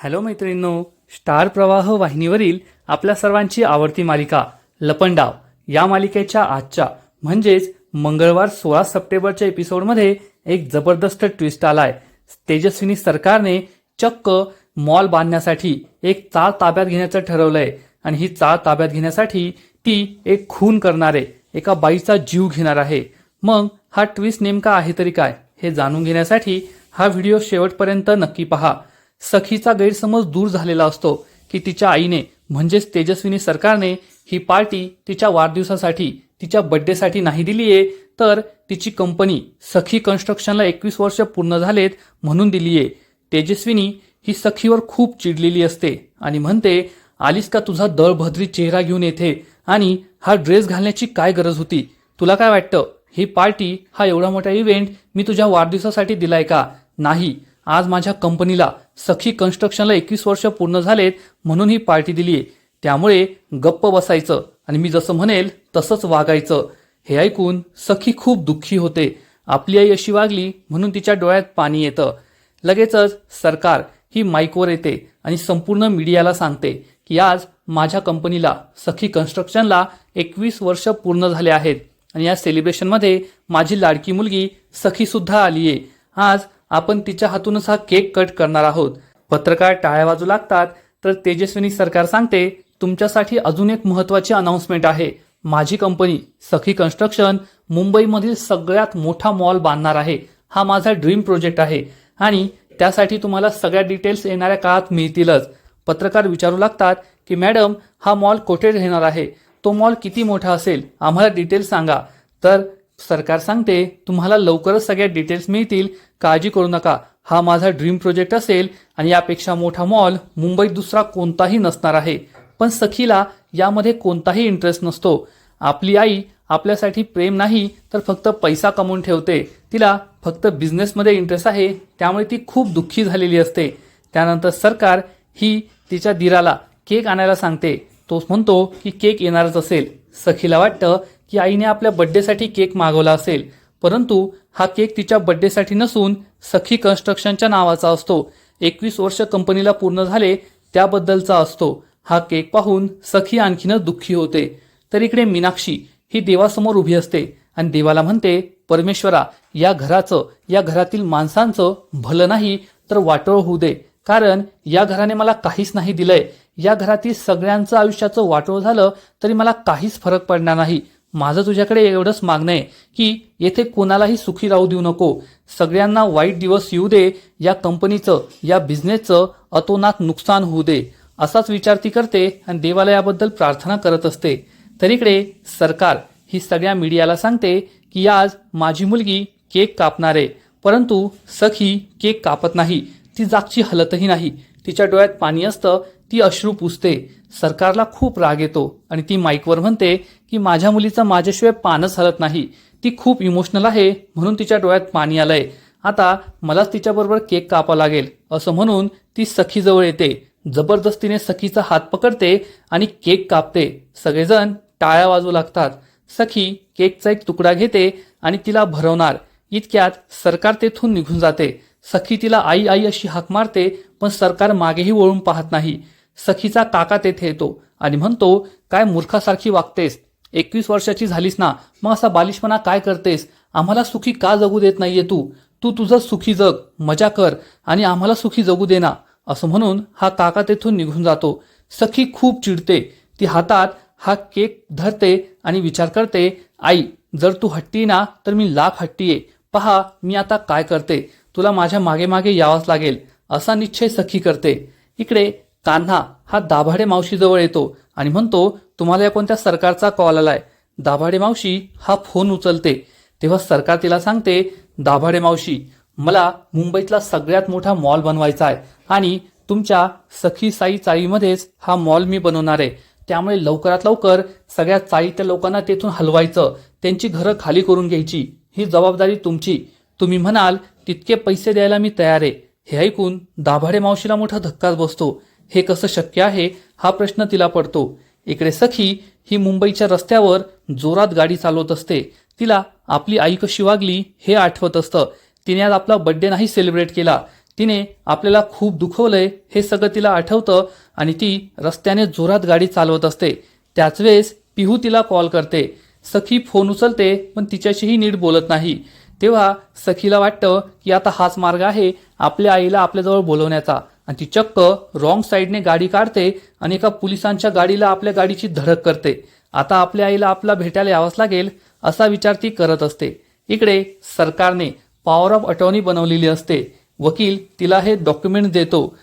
Hello मैत्रिणींनो star प्रवाह वाहिनीवरील आपल्या सर्वांची आवडती मालिका लपंडाव या मालिकेच्या आजच्या म्हणजेच मंगळवार सोळा सप्टेंबरच्या एपिसोडमध्ये एक जबरदस्त ट्विस्ट आलाय. तेजस्विनी सरकारने चक्क मॉल बांधण्यासाठी एक चाळ ताब्यात घेण्याचं ठरवलंय आणि ही चाळ ताब्यात घेण्यासाठी ती एक खून करणारे एका बाईचा जीव घेणार आहे. मग हा ट्विस्ट नेमका आहे तरी काय हे जाणून घेण्यासाठी हा व्हिडिओ शेवटपर्यंत नक्की पहा. सखीचा गैरसमज दूर झालेला असतो की तिच्या आईने म्हणजेच तेजस्विनी सरकारने ही पार्टी तिच्या वाढदिवसासाठी तिच्या बड्डेसाठी नाही दिली आहे तर तिची कंपनी सखी कन्स्ट्रक्शनला एकवीस वर्ष पूर्ण झालेत म्हणून दिली आहे तेजस्विनी ही सखीवर खूप चिडलेली असते आणि म्हणते आलीस का तुझा दळभद्री चेहरा घेऊन येथे? आणि हा ड्रेस घालण्याची काय गरज होती? तुला काय वाटतं? ही पार्टी हा एवढा मोठा इव्हेंट मी तुझ्या वाढदिवसासाठी दिलाय का? नाही. आज माझ्या कंपनीला सखी कन्स्ट्रक्शनला एकवीस वर्ष पूर्ण झालेत म्हणून ही पार्टी दिली आहे त्यामुळे गप्प बसायचं आणि मी जसं म्हणेल तसंच वागायचं. हे ऐकून सखी खूप दुःखी होते. आपली आई अशी वागली म्हणून तिच्या डोळ्यात पाणी येतं. लगेचच सरकार ही माईकवर येते आणि संपूर्ण मीडियाला सांगते की आज माझ्या कंपनीला सखी कन्स्ट्रक्शनला एकवीस वर्ष पूर्ण झाले आहेत. आणि या सेलिब्रेशनमध्ये माझी लाडकी मुलगी सखी सुद्धा आली आहे आज आपण तिच्या हातूनच हा केक कट करणार आहोत. पत्रकार टाळ्या वाजू लागतात तर तेजस्विनी सरकार सांगते तुमच्यासाठी अजून एक महत्वाची अनाऊन्समेंट आहे. माझी कंपनी सखी कन्स्ट्रक्शन मुंबईमधील सगळ्यात मोठा मॉल बांधणार आहे. हा माझा ड्रीम प्रोजेक्ट आहे. आणि त्यासाठी तुम्हाला सगळ्या डिटेल्स येणाऱ्या काळात मिळतीलच. पत्रकार विचारू लागतात की मॅडम हा मॉल कोठे राहणार आहे? तो मॉल किती मोठा असेल? आम्हाला डिटेल्स सांगा. तर सरकार सांगते तुम्हाला लवकरच सगळ्या डिटेल्स मिळतील. काळजी करू नका. हा माझा ड्रीम प्रोजेक्ट असेल आणि यापेक्षा मोठा मॉल मुंबईत दुसरा कोणताही नसणार आहे. पण सखीला यामध्ये कोणताही इंटरेस्ट नसतो. आपली आई आपल्यासाठी प्रेम नाही तर फक्त पैसा कमवून ठेवते. तिला फक्त बिझनेसमध्ये इंटरेस्ट आहे त्यामुळे ती खूप दुःखी झालेली असते. त्यानंतर सरकार ही तिच्या दिराला केक आणायला सांगते. तो म्हणतो की केक येणारच असेल. सखीला वाटतं की आईने आपल्या बड्डेसाठी केक मागवला असेल. परंतु हा केक तिच्या बड्डेसाठी नसून सखी कन्स्ट्रक्शनच्या नावाचा असतो. एकवीस वर्ष कंपनीला पूर्ण झाले त्याबद्दलचा असतो. हा केक पाहून सखी आणखीनच दुःखी होते. तर इकडे मीनाक्षी ही देवासमोर उभी असते आणि देवाला म्हणते परमेश्वरा या घराचं या घरातील माणसांचं भलं नाही तर वाटोळ होऊ दे. कारण या घराने मला काहीच नाही दिलंय. या घरातील सगळ्यांचं आयुष्याचं वाटोळ झालं तरी मला काहीच फरक पडणार नाही. माझं तुझ्याकडे एवढंच मागणं आहे की येथे कोणालाही सुखी राहू देऊ नको. सगळ्यांना वाईट दिवस येऊ दे या कंपनीचं या बिझनेसचं अतोनात नुकसान होऊ दे असाच विचार ती करते आणि देवाला याबद्दल प्रार्थना करत असते. तर इकडे सरकार ही सगळ्या मीडियाला सांगते की आज माझी मुलगी केक कापणार आहे परंतु सखी केक कापत नाही ती जागची हलतही नाही तिच्या डोळ्यात पाणी असतं ती अश्रू पुसते. सरकारला खूप राग येतो आणि ती माईकवर म्हणते की माझ्या मुलीचं माझ्याशिवाय पानच हलत नाही. ती खूप इमोशनल आहे म्हणून तिच्या डोळ्यात पाणी आलंय. आता मलाच तिच्याबरोबर केक कापा लागेल. असं म्हणून ती सखीजवळ येते. जबरदस्तीने सखीचा हात पकडते आणि केक कापते. सगळेजण टाळ्या वाजू लागतात. सखी केकचा एक तुकडा घेते आणि तिला भरवणार. इतक्यात सरकार तेथून निघून जाते. सखी तिला आई आई अशी हाक मारते पण सरकार मागेही वळून पाहत नाही. सखीचा काका तेथे येतो आणि म्हणतो काय मूर्खासारखी वागतेस? एकवीस वर्षाची झालीस ना मग असा बालिशपणा काय करतेस? आम्हाला सुखी का जगू देत नाहीये तू? तू तुझं सुखी जग मजा कर आणि आम्हाला सुखी जगू दे ना. असं म्हणून हा काका तेथून निघून जातो. सखी खूप चिडते. ती हातात हा केक धरते आणि विचार करते आई जर तू हट्टी ना तर मी लाख हट्टी आहे पहा मी आता काय करते? तुला माझ्या मागे मागे यावंच लागेल. असा निश्चय सखी करते. इकडे कान्हा हा दाभाडे मावशीजवळ येतो आणि म्हणतो तुम्हाला या कोणत्या सरकारचा कॉल आलाय? दाभाडे मावशी हा फोन उचलते. तेव्हा सरकार तिला सांगते दाभाडे मावशी मला मुंबईतला सगळ्यात मोठा मॉल बनवायचा आहे आणि तुमच्या सखी साई चाळीमध्येच हा मॉल मी बनवणार आहे. त्यामुळे लवकरात लवकर सगळ्या चाळीतल्या लोकांना तेथून हलवायचं. त्यांची घरं खाली करून घ्यायची. ही जबाबदारी तुमची. तुम्ही म्हणाल तितके पैसे द्यायला मी तयार आहे. हे ऐकून दाभाडे मावशीला मोठा धक्काच बसतो. हे कसं शक्य आहे हा प्रश्न तिला पडतो. इकडे सखी ही मुंबईच्या रस्त्यावर जोरात गाडी चालवत असते. तिला आपली आई कशी वागली हे आठवत असतं. तिने आज आपला बड्डे नाही सेलिब्रेट केला. तिने आपल्याला खूप दुखवलंय हे सगळं तिला आठवतं आणि ती रस्त्याने जोरात गाडी चालवत असते. त्याच वेळेस पिहू तिला कॉल करते. सखी फोन उचलते पण तिच्याशीही नीट बोलत नाही. तेव्हा सखीला वाटतं की आता हाच मार्ग आहे आपल्या आईला आपल्याजवळ बोलवण्याचा. आणि ती चक्क रॉंग साईडने गाडी काढते आणि एका पोलिसांच्या गाडीला आपल्या गाडीची धडक करते. आता आपल्या आईला आपला भेटायला यावंच लागेल असा विचार ती करत असते. इकडे सरकारने पॉवर ऑफ अटॉर्नी बनवलेली असते. वकील तिला हे डॉक्युमेंट देतो.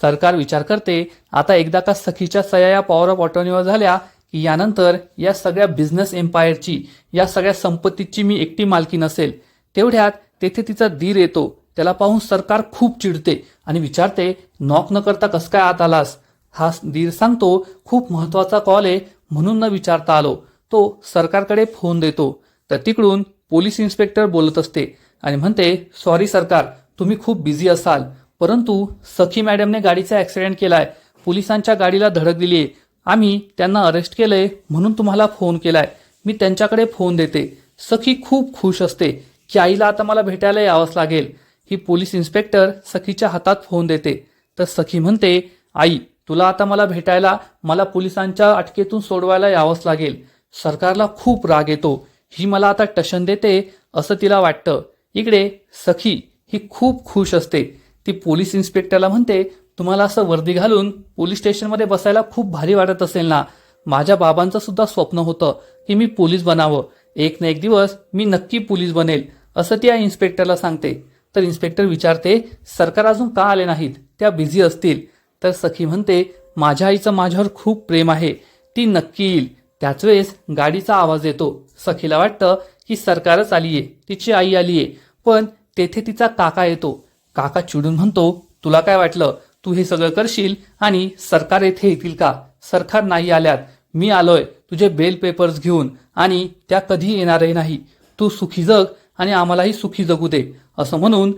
सरकार विचार करते आता एकदा का सखीच्या सह्या या पॉवर ऑफ अटॉर्नीवर झाल्या की यानंतर या सगळ्या बिझनेस एम्पायरची या सगळ्या संपत्तीची मी एकटी मालकी नसेल. तेवढ्यात तेथे तिचा धीर येतो. त्याला पाहून सरकार खूप चिडते आणि विचारते नॉक न करता कसं काय आत आलास? हा धीर सांगतो खूप महत्त्वाचा कॉल आहे म्हणून न विचारता आलो. तो सरकारकडे फोन देतो. तर तिकडून पोलीस इन्स्पेक्टर बोलत असते आणि म्हणते सॉरी सरकार तुम्ही खूप बिझी असाल परंतु सखी मॅडमने गाडीचा ॲक्सिडेंट केलाय पोलिसांच्या गाडीला धडक दिली आहे आम्ही त्यांना अरेस्ट केलंय म्हणून तुम्हाला फोन केलाय मी त्यांच्याकडे फोन देते. सखी खूप खुश असते की आईला आता मला भेटायला यावंच लागेल. ही पोलीस इन्स्पेक्टर सखीच्या हातात फोन देते. तर सखी म्हणते आई तुला आता मला भेटायला मला पोलिसांच्या अटकेतून सोडवायला यावंच लागेल. सरकारला खूप राग येतो. ही मला आता टशन देते असं तिला वाटतं. इकडे सखी ही खूप खुश असते. ती पोलीस इन्स्पेक्टरला म्हणते तुम्हाला असं वर्दी घालून पोलीस स्टेशनमध्ये बसायला खूप भारी वाटत असेल ना? माझ्या बाबांचं सुद्धा स्वप्न होतं की मी पोलीस बनावं. एक ना एक दिवस मी नक्की पोलीस बनेल असं ती या इन्स्पेक्टरला सांगते. तर इन्स्पेक्टर विचारते सरकार अजून का आले नाहीत? त्या बिझी असतील. तर सखी म्हणते माझ्या आईचं माझ्यावर खूप प्रेम आहे. ती नक्की येईल. त्याच वेळेस गाडीचा आवाज येतो. सखीला वाटतं की सरकारच आलीये. तिची आई आलीये. पण तेथे तिचा काका येतो. काका चिडून म्हणतो तुला काय वाटलं? तू हे सगळं करशील? आणि सरकार येथे येतील का? सरकार नाही आल्यात. मी आलोय. तुझे बेल पेपर्स घेऊन. आणि त्या कधी येणारही नाही. तू सुखी जग. आणि आम्हालाही सुखी जगू दे असं म्हणून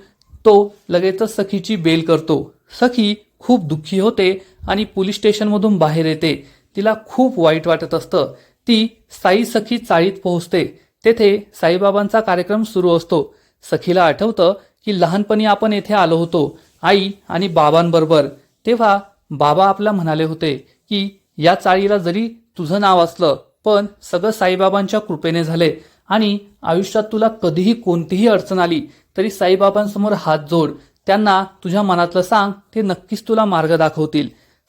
तो लगेचच सखीची बेल करतो. सखी खूप दुःखी होते आणि पोलीस स्टेशनमधून बाहेर येते. तिला खूप वाईट वाटत असतं. ती साई सखी चाळीत पोहोचते. तेथे साईबाबांचा कार्यक्रम सुरू असतो. सखीला आठवतं की लहानपणी आपण येथे आलो होतो आई आणि बाबांबरोबर. तेव्हा बाबा आपला म्हणाले होते की या चाळीला जरी तुझं नाव असलं पण सगळं साईबाबांच्या कृपेने झाले. आणि आयुष्यात तुला कधीही कोणतीही अडचण आली तरी साईबाबांसमोर हात जोड. त्यांना तुझ्या मनातलं सांग ते नक्कीच तुला मार्ग दाखवतील.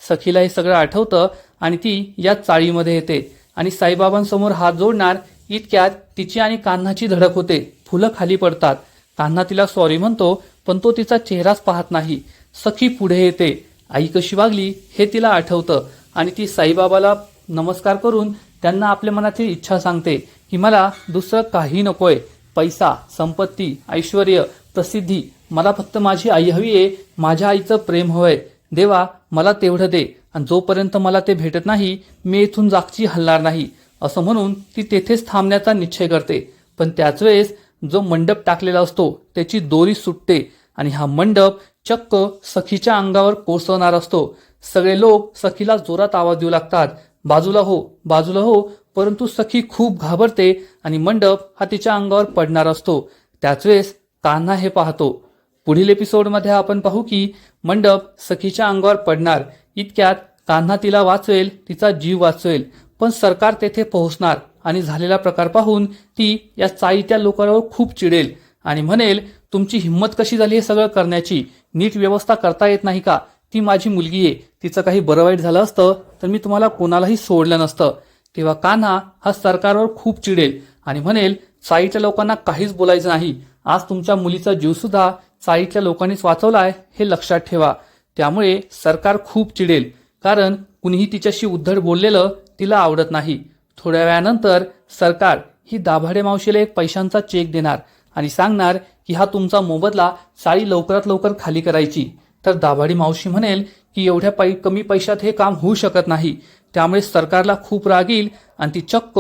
सखीला हे सगळं आठवतं आणि ती या चाळीमध्ये येते. आणि साईबाबांसमोर हात जोडणार इतक्यात तिची आणि कान्हाची धडक होते. फुलं खाली पडतात. कान्हा तिला सॉरी म्हणतो पण तो तिचा चेहराच पाहत नाही. सखी पुढे येते. आई कशी वागली हे तिला आठवतं. आणि ती साईबाबाला नमस्कार करून त्यांना आपल्या मनातील इच्छा सांगते. की मला दुसरं काही नकोय. पैसा संपत्ती ऐश्वर प्रसिद्धी मला फक्त माझी आई हवी आहे माझ्या आईचं प्रेम हवंय. देवा मला तेवढं दे. आणि जोपर्यंत मला ते भेटत नाही मी इथून जागची हलणार नाही. असं म्हणून ती तेथेच थांबण्याचा निश्चय करते. पण त्याच वेळेस जो मंडप टाकलेला असतो त्याची दोरी सुटते आणि हा मंडप चक्क सखीच्या अंगावर कोसळणार असतो. सगळे लोक सखीला जोरात आवाज देऊ लागतात. बाजूला हो बाजूला हो परंतु सखी खूप घाबरते आणि मंडप हा तिच्या अंगावर पडणार असतो. त्याच वेळेस कान्हा हे पाहतो. पुढील एपिसोडमध्ये आपण पाहू की मंडप सखीच्या अंगावर पडणार. इतक्यात कान्हा तिला वाचवेल तिचा जीव वाचवेल. पण सरकार तेथे पोहोचणार आणि झालेला प्रकार पाहून ती या चाईत्या लोकांवर खूप चिडेल आणि म्हणेल तुमची हिंमत कशी झाली हे सगळं करण्याची? नीट व्यवस्था करता येत नाही का? ती माझी मुलगी आहे. तिचं काही बरं वाईट झालं असतं तर मी तुम्हाला कोणालाही सोडलं नसतं. तेव्हा कान्हा हा सरकारवर खूप चिडेल आणि म्हणेल साईच्या लोकांना काहीच बोलायचं नाही. आज तुमच्या मुलीचा जीव सुद्धा चाळीतल्या लोकांनीच वाचवलाय हे लक्षात ठेवा. त्यामुळे सरकार खूप चिडेल कारण कुणीही तिच्याशी उद्धट बोललेलं तिला आवडत नाही. थोड्या वेळानंतर सरकार ही दाभाडे मावशीला एक पैशांचा चेक देणार आणि सांगणार की हा तुमचा मोबदला साळी लवकरात लवकर खाली करायची. तर दाभाडी मावशी म्हणेल की एवढ्या पै कमी पैशात हे काम होऊ शकत नाही. त्यामुळे सरकारला खूप राग येईल आणि ती चक्क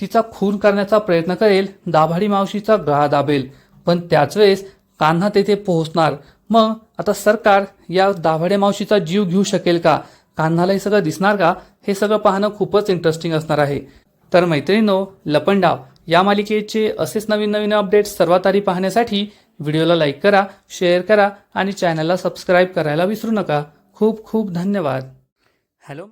तिचा खून करण्याचा प्रयत्न करेल दाभाडी मावशीचा गळा दाबेल. पण त्याच वेळेस कान्हा तेथे पोहोचणार. मग आता सरकार या दाभाडे मावशीचा जीव घेऊ शकेल का? कान्हाला हे सगळं दिसणार का? हे सगळं पाहणं खूपच इंटरेस्टिंग असणार आहे. तर मैत्रिणींनो लपंडाव या मालिकेचे असेच नवीन नवीन अपडेट्स सर्वात आधी पाहण्यासाठी व्हिडिओला लाईक करा शेअर करा आणि चॅनलला सबस्क्राईब करायला विसरू नका. खूप खूप धन्यवाद. हॅलो.